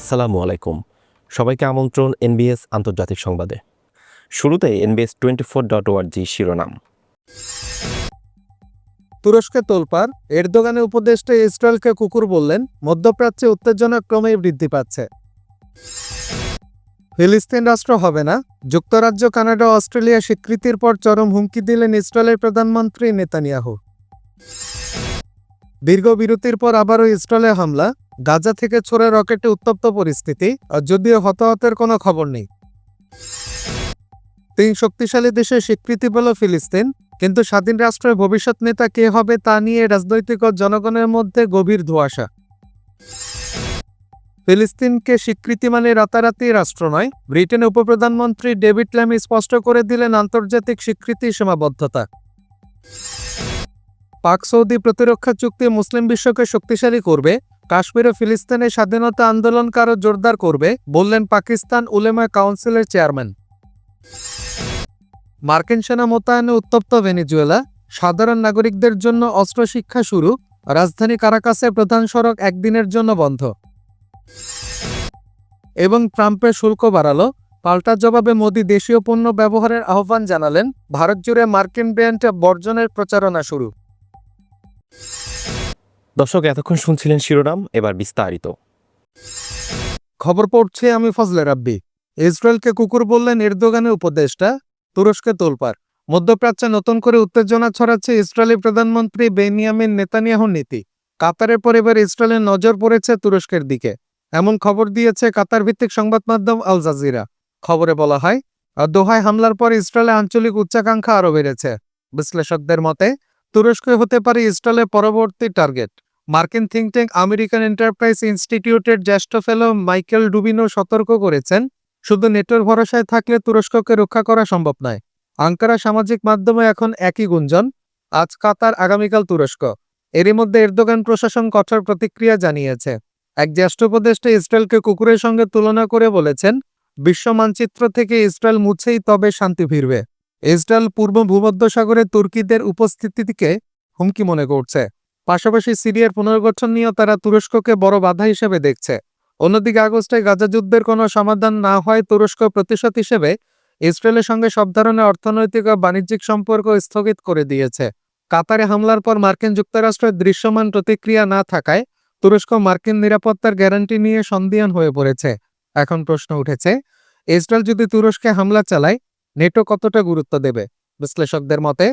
আসসালামু আলাইকুম। সবাইকে আমন্ত্রণ এনবিএস আন্তর্জাতিক সংবাদে। শুরুতে এনবিএস টোয়েন্টি ফোর ডট ওয়ার্জি শিরোনাম। তুরস্কে তোলপাড়, এরদোগানের উপদেষ্টা ইসরায়েলকে কুকুর বললেন, মধ্যপ্রাচ্যে উত্তেজনা ক্রমেই বৃদ্ধি পাচ্ছে। ফিলিস্তিন রাষ্ট্র হবে না, যুক্তরাজ্য, কানাডা, অস্ট্রেলিয়া স্বীকৃতির পর চরম হুমকি দিলেন ইসরায়েলের প্রধানমন্ত্রী নেতানিয়াহু। দীর্ঘ বিরতির পর আবারও ইসরায়েলে হামলা, গাজা থেকে ছোড়া রকেটে উত্তপ্ত পরিস্থিতি যদিও হতাহতের কোনো খবর নেই। তিন শক্তিশালী দেশের স্বীকৃতি পেল ফিলিস্তিন, কিন্তু স্বাধীন রাষ্ট্রের ভবিষ্যৎ নেতা কে হবে তা নিয়ে রাজনৈতিক জনগণের মধ্যে গভীর ধোঁয়াশা। ফিলিস্তিনকে স্বীকৃতি মানে রাতারাতি রাষ্ট্র নয় ব্রিটেনের উপপ্রধানমন্ত্রী ডেভিড ল্যামি স্পষ্ট করে দিলেন আন্তর্জাতিক স্বীকৃতি সীমাবদ্ধতা। পাক সৌদি প্রতিরক্ষা চুক্তি মুসলিম বিশ্বকে শক্তিশালী করবে, কাশ্মীর ও ফিলিস্তিনের স্বাধীনতা আন্দোলনকে আরও জোরদার করবে, বললেন পাকিস্তান উলেমা কাউন্সিলের চেয়ারম্যান। মার্কিন সেনা মোতায়েনে উত্তপ্ত ভেনিজুয়েলা, সাধারণ নাগরিকদের জন্য অস্ত্র শিক্ষা শুরু, রাজধানী কারাকাসের প্রধান সড়ক একদিনের জন্য বন্ধ। এবং ট্রাম্পের শুল্ক বাড়ালো, পাল্টা জবাবে মোদি দেশীয় পণ্য ব্যবহারের আহ্বান জানালেন, ভারত জুড়ে মার্কিন ব্র্যান্ড বর্জনের প্রচারণা শুরু। দর্শক, এতক্ষণ শুনছিলেন শিরোনাম, এবার বিস্তারিত। খবর পড়ছে আমি ফজলে রাব্বি। ইসরায়েলকে কুকুর বললেন এরদোগানের উপদেষ্টা তুরস্কে তোলপাড় মধ্যপ্রাচ্যে নতুন করে উত্তেজনা ছড়াচ্ছে ইসরায়েলি প্রধানমন্ত্রী বেনিয়ামিন নেতানিয়াহুর নীতি। কাতারের পর এবার ইসরায়েলের নজর পড়েছে তুরস্কের দিকে। এমন খবর দিয়েছে কাতার ভিত্তিক সংবাদ মাধ্যম আল জাজিরা। খবরে বলা হয়, দোহায় হামলার পর ইসরায়েলে আঞ্চলিক উচ্চাকাঙ্ক্ষা আরও বেড়েছে। বিশ্লেষকদের মতে তুরস্ক হতে পারে ইসরায়েলের পরবর্তী টার্গেট। মার্কিন থিঙ্ক ট্যাঙ্ক আমেরিকান এন্টারপ্রাইজ ইনস্টিটিউটের জ্যেষ্ঠ ফেলো মাইকেল ডুবিনো সতর্ক করেছেন, শুধু নেটোর ভরসায় থাকলে তুরস্ককে রক্ষা করা সম্ভব নয়। আঙ্কারা সামাজিক মাধ্যমে এখন একই গুঞ্জন, আজ কাতার, আগামীকাল তুরস্ক। এরই মধ্যে এরদোগান প্রশাসন কঠোর প্রতিক্রিয়া জানিয়েছে। এক জ্যেষ্ঠ উপদেষ্টা ইসরায়েলকে কুকুরের সঙ্গে তুলনা করে বলেছেন, বিশ্ব মানচিত্র থেকে ইসরায়েল মুছেই তবে শান্তি ফিরবে। ইসরায়েল পূর্ব ভূমধ্যসাগরে তুর্কিদের উপস্থিতিকে হুমকি মনে করছে। পাশাপাশি সিরিয়ার পুনর্গঠন নিয়েও তারা তুরস্ককে বড় বাধা হিসেবে দেখছে। অন্যদিকে আগস্টে গাজা যুদ্ধের কোনো সমাধান না হয় তুরস্ক প্রতিশোধ হিসেবে ইসরায়েলের সঙ্গে সব ধরনের অর্থনৈতিক ও বাণিজ্যিক সম্পর্ক স্থগিত করে দিয়েছে। কাতারে হামলার পর মার্কিন যুক্তরাষ্ট্রের দৃশ্যমান প্রতিক্রিয়া না থাকায় তুরস্ক মার্কিন নিরাপত্তার গ্যারান্টি নিয়ে সন্দিহান হয়ে পড়েছে। এখন প্রশ্ন উঠেছে, ইসরায়েল যদি তুরস্কে হামলা চালায় নেটো কতটা গুরুত্ব দেবে? বিশ্লেষকদের মতে,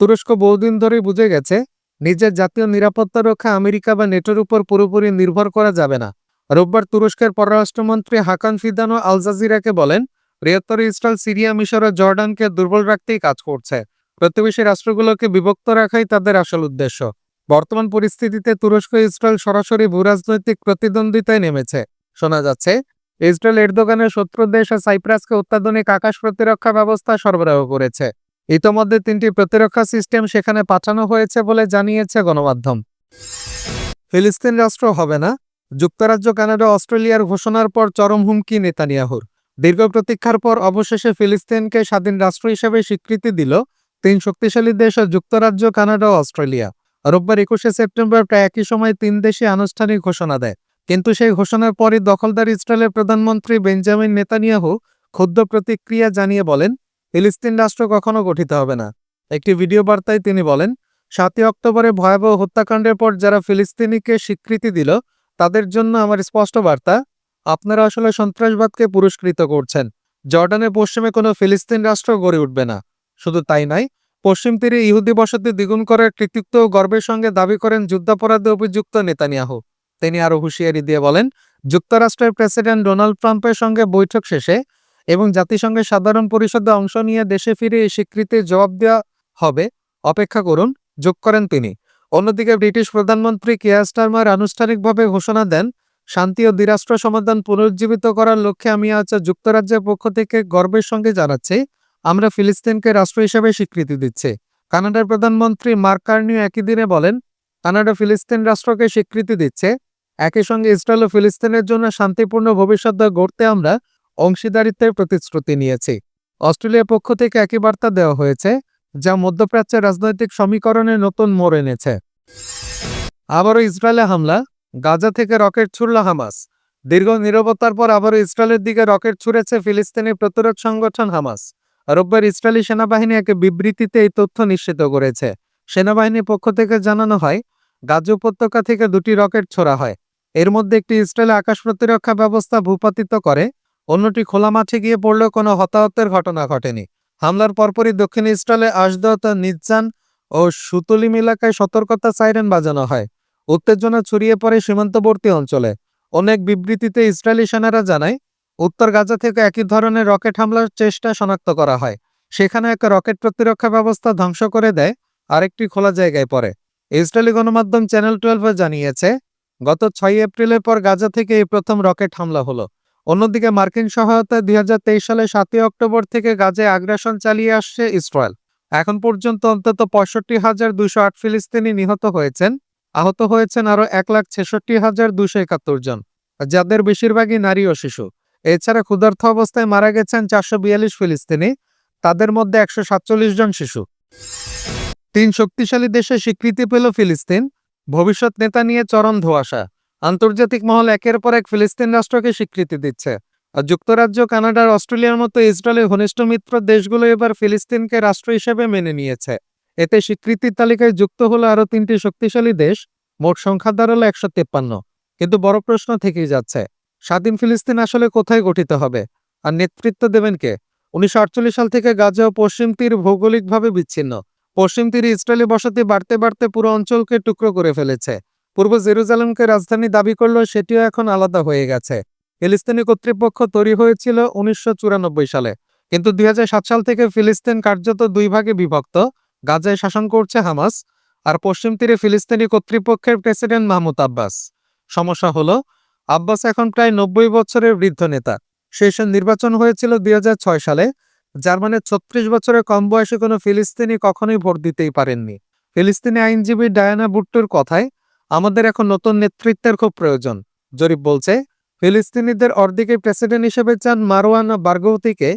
তুরস্ক বহুদিন ধরেই বুঝে গেছে, নিজের জাতীয় নিরাপত্তা রক্ষা আমেরিকা বা নেটোর উপর পুরোপুরি নির্ভর করা যাবে না। রোববার তুরস্কের পররাষ্ট্রমন্ত্রী হাকান ফিদানো আল জাজিরাকে বলেন বৃহত্তর ইসরায়েল, সিরিয়া মিশর ও জর্ডানকে দুর্বল রাখতেই কাজ করছে। প্রতিবেশী রাষ্ট্রগুলোকে বিভক্ত রাখাই তাদের আসল উদ্দেশ্য। বর্তমান পরিস্থিতিতে তুরস্ক ইসরায়েল সরাসরি ভূরাজনৈতিক প্রতিদ্বন্দ্বিতায় নেমেছে। শোনা যাচ্ছে ইসরায়েল এরদোগানের শত্রু দেশ সাইপ্রাসকে অত্যাধুনিক আকাশ প্রতিরক্ষা ব্যবস্থা সরবরাহ করেছে। ইতোমধ্যে তিনটি প্রতিরক্ষা সিস্টেম সেখানে পাঠানো হয়েছে বলে জানিয়েছে গণমাধ্যম। ফিলিস্তিন রাষ্ট্র হবে না? যুক্তরাজ্য, কানাডা, অস্ট্রেলিয়ার ঘোষণার পর চরম হুমকি নেতানিয়াহুর। দীর্ঘ প্রতীক্ষার পর অবশেষে ফিলিস্তিনকে স্বাধীন রাষ্ট্র হিসেবে স্বীকৃতি দিল তিন শক্তিশালী দেশ যুক্তরাজ্য, কানাডা অস্ট্রেলিয়া। রোববার একুশে সেপ্টেম্বর প্রায় একই সময় তিন দেশে আনুষ্ঠানিক ঘোষণা দেয়। কিন্তু সেই ঘোষণার পরই দখলদার ইসরায়েলের প্রধানমন্ত্রী বেঞ্জামিন নেতানিয়াহু ক্ষুদ্র প্রতিক্রিয়া জানিয়ে বলেন, ফিলিস্তিন রাষ্ট্র কখনো গঠিত হবে না। একটি ভিডিও বার্তায় তিনি বলেন, সাতই অক্টোবরে ভয়াবহ হত্যাকাণ্ডের পর যারা ফিলিস্তিনিকে স্বীকৃতি দিল, তাদের জন্য আমার স্পষ্ট বার্তা, আপনারা আসলে সন্ত্রাসবাদকে পুরস্কৃত করছেন। জর্ডানের পশ্চিমে কোনো ফিলিস্তিন রাষ্ট্র গড়ে উঠবে না। শুধু তাই নয়, পশ্চিম তীরে ইহুদি বসতি দ্বিগুণ করার কৃতিত্ব গর্বের সঙ্গে দাবি করেন যুদ্ধাপরাধে অভিযুক্ত নেতানিয়াহু। তিনি আরও হুঁশিয়ারি দিয়ে বলেন, যুক্তরাষ্ট্রের প্রেসিডেন্ট ডোনাল্ড ট্রাম্পের সঙ্গে বৈঠক শেষে এবং জাতিসংঘের সাধারণ পরিষদে অংশ নিয়ে দেশে ফিরে এই স্বীকৃতির জবাব দেওয়া হবে, অপেক্ষা করুন, যোগ করেন তিনি। অন্যদিকে ব্রিটিশ প্রধানমন্ত্রী কেয়ার স্টারমার আনুষ্ঠানিকভাবে ঘোষণা দেন, শান্তি ও দ্বিরাষ্ট্র সমাধান পুনরুজ্জীবিত করার লক্ষ্যে আমি আজ যুক্তরাজ্যের পক্ষ থেকে গর্বের সঙ্গে জানাচ্ছি, আমরা ফিলিস্তিনকে রাষ্ট্র হিসেবে স্বীকৃতি দিচ্ছি। কানাডার প্রধানমন্ত্রী মার্ক কার্নিও একই দিনে বলেন, কানাডা ফিলিস্তিন রাষ্ট্রকে স্বীকৃতি দিচ্ছে একই সঙ্গে ইসরায়েল ও ফিলিস্তিনের জন্য শান্তিপূর্ণ ভবিষ্যৎ গড়তে আমরা অংশীদারিত্বের প্রতিশ্রুতি নিয়েছি। অস্ট্রেলিয়ার পক্ষ থেকে একই বার্তা দেওয়া হয়েছে, যা মধ্যপ্রাচ্যের রাজনৈতিক সমীকরণে নতুন মোড় এনেছে। আবারও ইসরায়েলে হামলা, গাজা থেকে রকেট ছুড়ল হামাস। দীর্ঘ নীরবতার পর আবারও ইসরায়েলের দিকে রকেট ছুড়েছে ফিলিস্তিনি প্রতিরোধ সংগঠন হামাস। রোববার ইসরায়েলি সেনাবাহিনী এক বিবৃতিতে এই তথ্য নিশ্চিত করেছে। সেনাবাহিনীর পক্ষ থেকে জানানো হয়, গাজ উপত্যকা থেকে দুটি রকেট ছোড়া হয়। এর মধ্যে একটি ইসরায়েলের আকাশ প্রতিরক্ষা ব্যবস্থা ভূপাতিত করে, অন্যটি খোলা মাঠে গিয়ে পড়লেও কোনো হতাহতের ঘটনা ঘটেনি। হামলার পরপরই দক্ষিণ ইসরায়েলে আশদত নিজ্জান ও সুতুলিম এলাকায় সতর্কতা সাইরেন বাজানো হয়। উত্তেজনা ছড়িয়ে পড়ে সীমান্তবর্তী অঞ্চলে। অনেক বিবৃতিতে ইসরায়েলি সেনারা জানায়, উত্তর গাজা থেকে একই ধরনের রকেট হামলার চেষ্টা শনাক্ত করা হয়। সেখানে এক রকেট প্রতিরক্ষা ব্যবস্থা ধ্বংস করে দেয়, আরেকটি খোলা জায়গায় পড়ে। ইসরায়েলি গণমাধ্যম চ্যানেল টুয়েলভে জানিয়েছে গত ছয় এপ্রিলের পর গাজা থেকে এই প্রথম রকেট হামলা হলো। অন্যদিকে মার্কিন সহায়তায় দুই হাজার তেইশ সালে সাতই অক্টোবর থেকে গাজায় আগ্রাসন চালিয়ে আসছে ইসরায়েল। এখন পর্যন্ত অন্তত পঁয়ষট্টি হাজার দুশো আট ফিলিস্তিনি নিহত হয়েছেন। আহত হয়েছেন আরও এক লাখ ছেষট্টি হাজার দুশো একাত্তর জন, যাদের বেশিরভাগই নারী ও শিশু। এছাড়া ক্ষুধার্থ অবস্থায় মারা গেছেন চারশো বিয়াল্লিশ ফিলিস্তিনি, তাদের মধ্যে একশো সাতচল্লিশ জন শিশু। তিন শক্তিশালী দেশে স্বীকৃতি পেল ফিলিস্তিন ভবিষ্যৎ নেতা নিয়ে চরম ধোয়াশা। আন্তর্জাতিক মহল একের পর এক ফিলিস্তিন রাষ্ট্রকে স্বীকৃতি দিচ্ছে। আর যুক্তরাজ্য, কানাডার, অস্ট্রেলিয়ার মতো ইসরায়েলের ঘনিষ্ঠ মিত্র দেশগুলো এবার ফিলিস্তিনকে রাষ্ট্র হিসেবে মেনে নিয়েছে। এতে স্বীকৃতির তালিকায় যুক্ত হলো আরও তিনটি শক্তিশালী দেশ, মোট সংখ্যা দাঁড়াল একশো তেপ্পান্ন। কিন্তু বড় প্রশ্ন থেকেই যাচ্ছে, স্বাধীন ফিলিস্তিন আসলে কোথায় গঠিত হবে? আর নেতৃত্ব দেবেন কে? উনিশশো আটচল্লিশ সাল থেকে গাজা ও পশ্চিম তীর ভৌগোলিকভাবে বিচ্ছিন্ন। পশ্চিম তীরে ইসরায়েলি বসতি বাড়তে বাড়তে পুরো অঞ্চলকে টুকরো করে ফেলেছে। পূর্ব জেরুজালেমকে রাজধানী দাবি করলেও সেটিও এখন আলাদা হয়ে গেছে। ফিলিস্তিনি কর্তৃপক্ষ তৈরি হয়েছিল উনিশশো সালে, কিন্তু দুই সাল থেকে ফিলিস্তিন কার্যত দুই ভাগে বিভক্ত, গাজায় শাসন করছে হামাস আর পশ্চিম তীরে ফিলিস্তিনি কর্তৃপক্ষের প্রেসিডেন্ট মাহমুদ আব্বাস। সমস্যা হলো, আব্বাস এখন প্রায় নব্বই বছরের বৃদ্ধ নেতা। শেষ নির্বাচন হয়েছিল দুই হাজার ছয় সালে যার মানে ছত্রিশ বছরের কম বয়সে কোনো ফিলিস্তিনি কখনোই ভোট দিতেই পারেননি। ফিলিস্তিনি আইনজীবী ডায়ানা বুট্টুর কথায়, আমাদের এখন নতুন নেতৃত্বের খুব প্রয়োজন। জরিপ বলছে, ফিলিস্তিনিদের অর্ধেকে প্রেসিডেন্ট হিসেবে চান মারওয়ান বার্গৌতিকে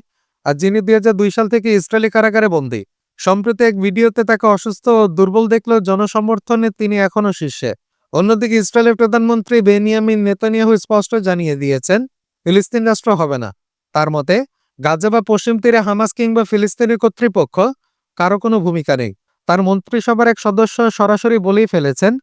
আর যিনি দুই হাজার দুই সাল থেকে ইসরায়েলি কারাগারে বন্দী। সম্প্রতি এক ভিডিওতে তাকে অসুস্থ ও দুর্বল দেখলেও জনসমর্থনে তিনি এখনও শীর্ষে। অন্যদিকে ইসরায়েলের প্রধানমন্ত্রী বেনিয়ামিন নেতানিয়াহু স্পষ্ট জানিয়ে দিয়েছেন, ফিলিস্তিন রাষ্ট্র হবে না। তার মতে গাজা বা পশ্চিম তীরে হামাস কিংবা ফিলিস্তিনি কর্তৃপক্ষ কারও কোনো ভূমিকা নেই। তার মন্ত্রিসভার এক সদস্য সরাসরি বলেই ফেলেছেন,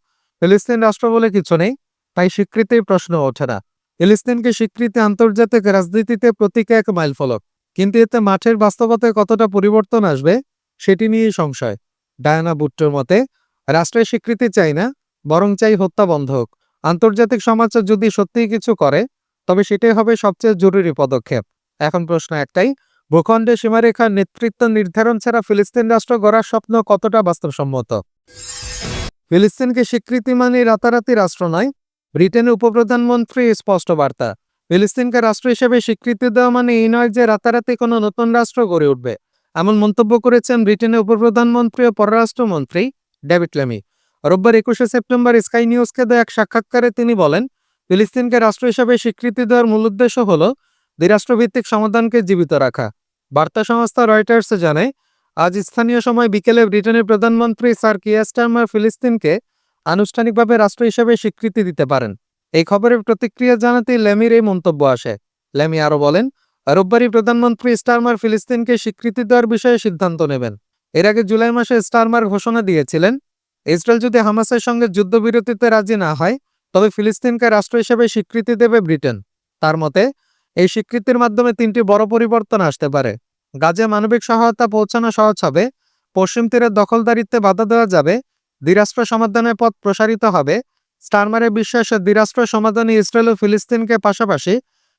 ফিলিস্তিন রাষ্ট্র বলে কিছু নেই, তাই স্বীকৃতির প্রশ্ন ওঠে না। ফিলিস্তিনকে স্বীকৃতি আন্তর্জাতিক রাজনীতিতে প্রতীক এক মাইলফলক, কিন্তু এতে মাঠের বাস্তবতায় কতটা পরিবর্তন আসবে, সেটি নিয়েই সংশয়। ডায়ানা বুট্টোর মতে, রাষ্ট্রের স্বীকৃতি চাই না, বরং চাই হত্যা বন্ধ হোক। আন্তর্জাতিক সমাজ যদি সত্যিই কিছু করে, তবে সেটাই হবে সবচেয়ে জরুরি পদক্ষেপ। এখন প্রশ্ন একটাই, ভূখণ্ডে সীমারেখার নেতৃত্ব নির্ধারণ ছাড়া ফিলিস্তিন রাষ্ট্র গড়ার স্বপ্ন কতটা বাস্তবসম্মত? ফিলিস্তিনকে স্বীকৃতি মানে রাতারাতি রাষ্ট্র নয়, ব্রিটেনের উপপ্রধানমন্ত্রী স্পষ্ট বার্তা। ফিলিস্তিনকে রাষ্ট্র হিসেবে স্বীকৃতি দেওয়া মানে এই নয় যে রাতারাতি কোনো নতুন রাষ্ট্র গড়ে উঠবে। এমন মন্তব্য করেছেন ব্রিটেনের উপপ্রধানমন্ত্রী ও পররাষ্ট্রমন্ত্রী ডেভিড লেমি। রোববার একুশে সেপ্টেম্বর স্কাই নিউজকে দেওয়া এক সাক্ষাৎকারে তিনি বলেন, ফিলিস্তিনকে রাষ্ট্র হিসেবে স্বীকৃতি দেওয়ার মূল উদ্দেশ্য হল দ্বিরাষ্ট্রভিত্তিক সমাধানকে জীবিত রাখা। বার্তা সংস্থা রয়টার্স জানায়, আজ স্থানীয় সময় বিকেলে ব্রিটেনের প্রধানমন্ত্রী স্যার কিয়ার স্টারমার ফিলিস্তিনকে আনুষ্ঠানিকভাবে রাষ্ট্র হিসেবে স্বীকৃতি দিতে পারেন। এই খবরের প্রতিক্রিয়া জানাতেই লেমির এই মন্তব্য আসে। লেমি আরও বলেন, রোববারই প্রধানমন্ত্রী স্টারমার ফিলিস্তিনকে স্বীকৃতি দেওয়ার বিষয়ে সিদ্ধান্ত নেবেন। এর আগে জুলাই মাসে স্টারমার ঘোষণা দিয়েছিলেন, ইসরায়েল যদি হামাসের সঙ্গে যুদ্ধবিরতিতে রাজি না হয়, তবে ফিলিস্তিনকে রাষ্ট্র হিসেবে স্বীকৃতি দেবে ব্রিটেন। তার মতে এই স্বীকৃতির মাধ্যমে তিনটি বড় পরিবর্তন আসতে পারে। গাজে মানবিক সহায়তা পৌঁছানো সহজ হবে, পশ্চিম তীরের দখলদারিত্বে বাধা দেওয়া যাবে, দ্বিরাষ্ট্র সমাধানের পথ প্রসারিত হবে, স্টারমারে বিশ্বাসে দ্বিরাষ্ট্র সমাধানে ইসরায়েল ও ফিলিস্তিনকে পাশাপাশি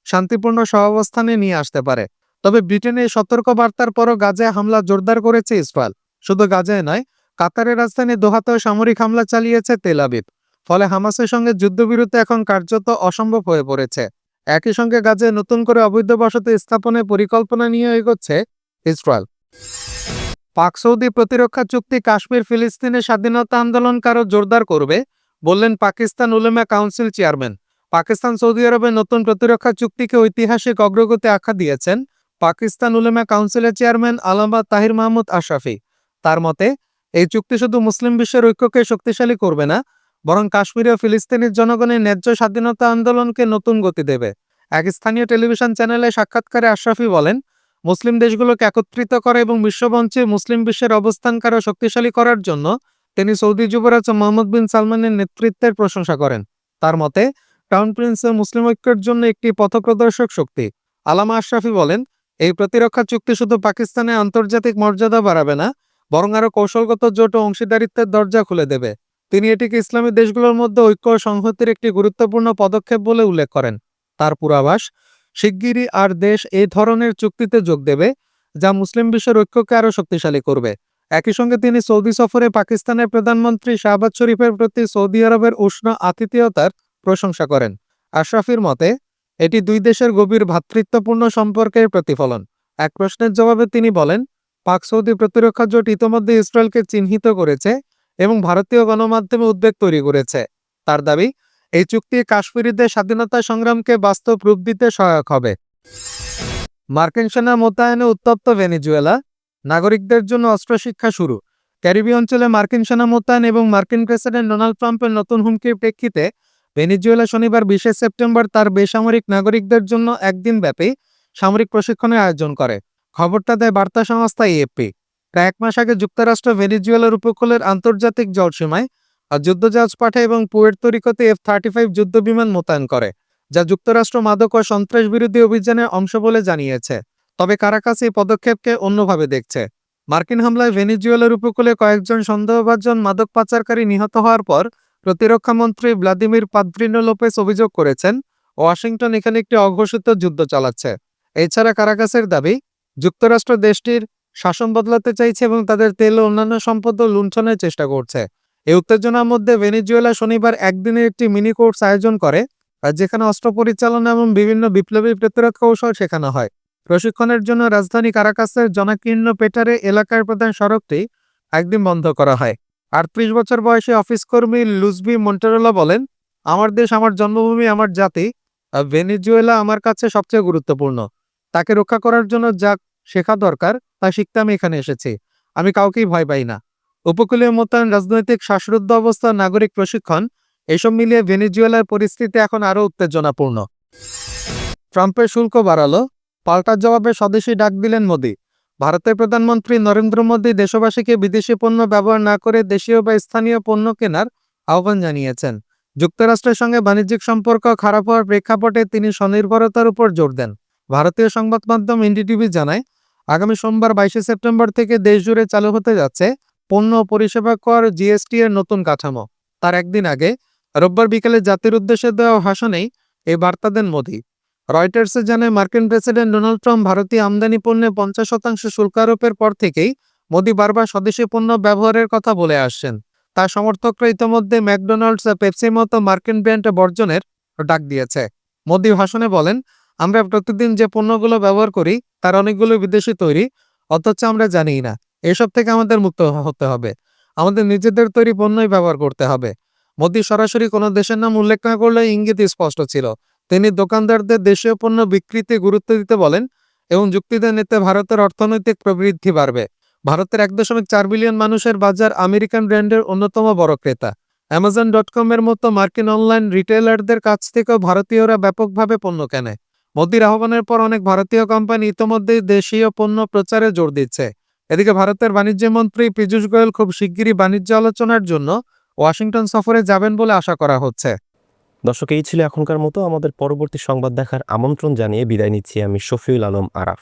শান্তিপূর্ণ সহাবস্থানে নিয়ে আসতে পারে। তবে ব্রিটেনের সতর্ক বার্তার পরও গাজায় হামলা জোরদার করেছে ইসরায়েল। শুধু গাজায় নয়, কাতারের রাজধানী দোহাতেও সামরিক হামলা চালিয়েছে তেল আবিব। ফলে হামাসের সঙ্গে যুদ্ধবিরতি এখন কার্যত অসম্ভব হয়ে পড়েছে। একই সঙ্গে গাজায় নতুন করে অবৈধ বসতি স্থাপনের পরিকল্পনা নিয়ে এগোচ্ছে ইসরায়েল। পাক সৌদি প্রতিরক্ষা চুক্তি কাশ্মীর ফিলিস্তিনের স্বাধীনতা আন্দোলনকারও জোরদার করবে, বললেন Pakistan Ulema council chairman. Pakistan Saudi আরবের নতুন প্রতিরক্ষা চুক্তিকে ঐতিহাসিক অগ্রগতি আখ্যা দিয়েছেন পাকিস্তান উলেমা কাউন্সিলের চেয়ারম্যান আলামা তাহির মাহমুদ আশরাফি। তার মতে, এই চুক্তি শুধু মুসলিম বিশ্বের ঐক্যকে শক্তিশালী করবে না বরং কাশ্মীর ও ফিলিস্তিনের জনগণের ন্যায্য স্বাধীনতা আন্দোলনকে নতুন গতি দেবে। এক স্থানীয় টেলিভিশন চ্যানেলে সাক্ষাৎকারে আশরাফি বলেন, মুসলিম দেশগুলোকে একত্রিত করা এবং বিশ্বমঞ্চে মুসলিম বিশ্বের অবস্থানকে আরও শক্তিশালী করার জন্য তিনি সৌদি যুবরাজ মোহাম্মদ বিন সালমানের নেতৃত্বের প্রশংসা করেন। তার মতে, ক্রাউন প্রিন্স মুসলিম ঐক্যের জন্য একটি পথপ্রদর্শক শক্তি। আলামা আশরাফি বলেন, এই প্রতিরক্ষা চুক্তি শুধু পাকিস্তানের আন্তর্জাতিক মর্যাদা বাড়াবে না, বরং আরও কৌশলগত জোট ও অংশীদারিত্বের দরজা খুলে দেবে। তিনি এটিকে ইসলামী দেশগুলোর মধ্যে ঐক্য সংহতির একটি গুরুত্বপূর্ণ পদক্ষেপ বলে উল্লেখ করেন। তার পূর্বাভাস, শিগগিরই আর দেশ এই ধরনের চুক্তিতে যোগ দেবে, যা মুসলিম বিশ্বের ঐক্যকে আরও শক্তিশালী করবে। একই সঙ্গে তিনি সৌদি সফরে পাকিস্তানের প্রধানমন্ত্রী শাহবাজ শরীফের প্রতি সৌদি আরবের উষ্ণ আতিথেয়তার প্রশংসা করেন। আশরাফির মতে, এটি দুই দেশের গভীর ভ্রাতৃত্বপূর্ণ সম্পর্কের প্রতিফলন। এক প্রশ্নের জবাবে তিনি বলেন, পাক সৌদি প্রতিরক্ষা জোট ইতোমধ্যে ইসরায়েলকে চিহ্নিত করেছে এবং ভারতীয় গণমাধ্যমে উদ্বেগ তৈরি করেছে। তার দাবি, এই চুক্তি কাশ্মীরিদের স্বাধীনতা সংগ্রামকে বাস্তব রূপ দিতে সহায়ক হবে। মার্কিন সেনা মোতায়েনে উত্তপ্ত ভেনেজুয়েলা, নাগরিকদের জন্য অস্ত্র শিক্ষা শুরু। ক্যারিবি অঞ্চলে মার্কিন সেনা মোতায়েন এবং মার্কিন প্রেসিডেন্ট ডোনাল্ড ট্রাম্পের নতুন হুমকির প্রেক্ষিতে ভেনিজুয়েলা শনিবার বিশে সেপ্টেম্বর তার বেসামরিক নাগরিকদের জন্য একদিন ব্যাপী সামরিক প্রশিক্ষণের আয়োজন করে। খবরটা দেয় বার্তা সংস্থা এএফপি। প্রায় এক মাস আগে যুক্তরাষ্ট্র ভেনিজুয়েলার উপকূলের আন্তর্জাতিক জলসীমায় যুদ্ধজাহাজ পাঠায় এবং পুয়ের্তো রিকোতে এফ থার্টি ফাইভ যুদ্ধবিমান মোতায়েন করে, যা যুক্তরাষ্ট্র মাদক ও সন্ত্রাস বিরোধী অভিযানের অংশ বলে জানিয়েছে। তবে কারাকাস এই পদক্ষেপকে অন্যভাবে দেখছে। মার্কিন হামলায় ভেনিজুয়েলার উপকূলে কয়েকজন সন্দেহভাজন মাদক পাচারকারী নিহত হওয়ার পর প্রতিরক্ষা মন্ত্রী ভ্লাদিমির পাদ্রিনো লোপেস অভিযোগ করেছেন, ওয়াশিংটন এখানে একটি অঘোষিত যুদ্ধ চালাচ্ছে। এছাড়া কারাকাসের দাবি, যুক্তরাষ্ট্র দেশটির শাসন বদলাতে চাইছে এবং তাদের তেল ও অন্যান্য সম্পদ লুণ্ঠনের চেষ্টা করছে। এই উত্তেজনার মধ্যে ভেনেজুয়েলা শনিবার একদিনের একটি মিনি কোর্স আয়োজন করে যেখানে অস্ত্র পরিচালনা এবং বিভিন্ন বিপ্লবী প্রতিরক্ষা কৌশল শেখানো হয়। প্রশিক্ষণের জন্য রাজধানী কারাকাসের জনাকীর্ণ পেটারে এলাকার প্রধান সড়কটি একদিন বন্ধ করা হয়। আটত্রিশ বছর বয়সী অফিস কর্মী লুজবি মন্টেরোলা বলেন, আমার দেশ, আমার জন্মভূমি, আমার জাতি ভেনিজুয়েলা আমার কাছে সবচেয়ে গুরুত্বপূর্ণ। তাকে রক্ষা করার জন্য যা শেখা দরকার তা শিখতে আমি এখানে এসেছি। আমি কাউকেই ভয় পাই না। উপকূলীয় মোতায়েন, রাজনৈতিক শ্বাসরুদ্ধ অবস্থা, নাগরিক প্রশিক্ষণ, এসব মিলিয়ে ভেনিজুয়েলার পরিস্থিতি এখন আরও উত্তেজনাপূর্ণ। ট্রাম্পের শুল্ক বাড়ালো। পাল্টার জবাবে স্বদেশী ডাক দিলেন মোদি। ভারতের প্রধানমন্ত্রী নরেন্দ্র মোদী দেশবাসীকে বিদেশি পণ্য ব্যবহার না করে দেশীয় বা স্থানীয় পণ্য কেনার আহ্বান জানিয়েছেন। যুক্তরাষ্ট্রের সঙ্গে বাণিজ্যিক সম্পর্ক খারাপ হওয়ার প্রেক্ষাপটে তিনি স্বনির্ভরতার উপর জোর দেন। ভারতীয় সংবাদ মাধ্যম এনডিটিভি জানায়, আগামী সোমবার বাইশে সেপ্টেম্বর থেকে দেশজুড়ে চালু হতে যাচ্ছে পণ্য পরিষেবা কর জিএসটি এর নতুন কাঠামো। তার একদিন আগে রোববার বিকেলে জাতির উদ্দেশ্যে দেওয়া ভাষণেই এই বার্তা দেন মোদী। রয়টার্সে জানায়, মার্কিন প্রেসিডেন্ট ডোনাল্ড ট্রাম্প ভারতীয় আমদানি পণ্যে পঞ্চাশ শতাংশ শুল্ক আরোপের পর থেকেই মোদী বারবার স্বদেশি পণ্য ব্যবহারের কথা বলে আসছেন। তার সমর্থকরা ইতিমধ্যে ম্যাকডোনাল্ডস, পেপসির মতো মার্কিন ব্র্যান্ড বর্জনের ডাক দিয়েছে। মোদী ভাষণে বলেন আমরা প্রতিদিন যে পণ্যগুলো ব্যবহার করি, তার অনেকগুলো বিদেশি তৈরি, অথচ আমরা জানিই না, এসব থেকে আমাদের মুক্ত হতে হবে। আমাদের নিজেদের তৈরি পণ্যই ব্যবহার করতে হবে। মোদী সরাসরি কোনো দেশের নাম উল্লেখ না করলে ইঙ্গিত স্পষ্ট ছিল। তিনি দোকানদারদের দেশীয় পণ্য বিক্রিতে গুরুত্ব দিতে বলেন এবং যুক্তি দেন এতে ভারতের অর্থনৈতিক প্রবৃদ্ধি বাড়বে। ভারতের এক দশমিক চার বিলিয়ন মানুষের বাজার আমেরিকান ব্র্যান্ডের অন্যতম বড় ক্রেতা। অ্যামাজন ডট কম এর মতো মার্কিন অনলাইন রিটেলারদের কাছ থেকেও ভারতীয়রা ব্যাপকভাবে পণ্য কেনে। মোদির আহ্বানের পর অনেক ভারতীয় কোম্পানি ইতোমধ্যেই দেশীয় পণ্য প্রচারে জোর দিচ্ছে। এদিকে ভারতের বাণিজ্য মন্ত্রী পীযূষ গোয়েল খুব শিগগিরই বাণিজ্য আলোচনার জন্য ওয়াশিংটন সফরে যাবেন বলে আশা করা হচ্ছে। দর্শক, এই ছিল এখনকার মতো। আমাদের পরবর্তী সংবাদ দেখার আমন্ত্রণ জানিয়ে বিদায় নিচ্ছি আমি শফিউল আলম আরাফ।